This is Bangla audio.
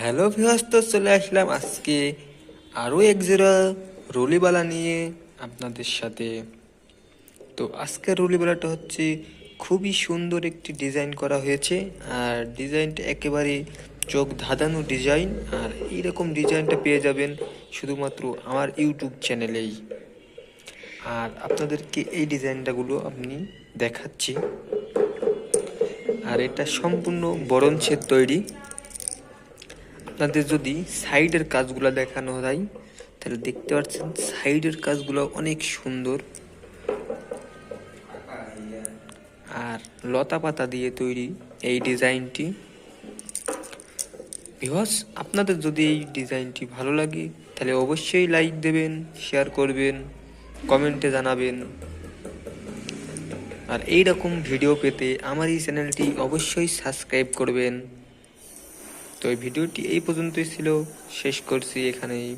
হ্যালো ভিউয়ার্স, তো চলে আসলাম আজকে আরও এক জোড়া রুলিবালা নিয়ে আপনাদের সাথে। তো আজকের রুলিবালাটা হচ্ছে খুবই সুন্দর একটি ডিজাইন করা হয়েছে, আর ডিজাইনটা একেবারে চোখ ধাঁধানো ডিজাইন, আর এইরকম ডিজাইনটা পেয়ে যাবেন শুধুমাত্র আমার ইউটিউব চ্যানেলেই। আর আপনাদেরকে এই ডিজাইনটাগুলো আপনি দেখাচ্ছি। আর এটা সম্পূর্ণ বরঞ্চের তৈরি। আপনাদের যদি সাইডের কাজগুলো দেখানো যায় তাহলে দেখতে পাচ্ছেন সাইডের কাজগুলো অনেক সুন্দর। আর লতা পাতা দিয়ে তৈরি এই ডিজাইনটি। বিকজ আপনাদের যদি এই ডিজাইনটি ভালো লাগে, তাহলে অবশ্যই লাইক দেবেন শেয়ার করবেন কমেন্টে জানাবেন। আর এই রকম ভিডিও পেতে আমার এই চ্যানেলটি অবশ্যই সাবস্ক্রাইব করবেন। তো এই ভিডিওটি এই পর্যন্তই ছিল। শেষ করছি এখানেই।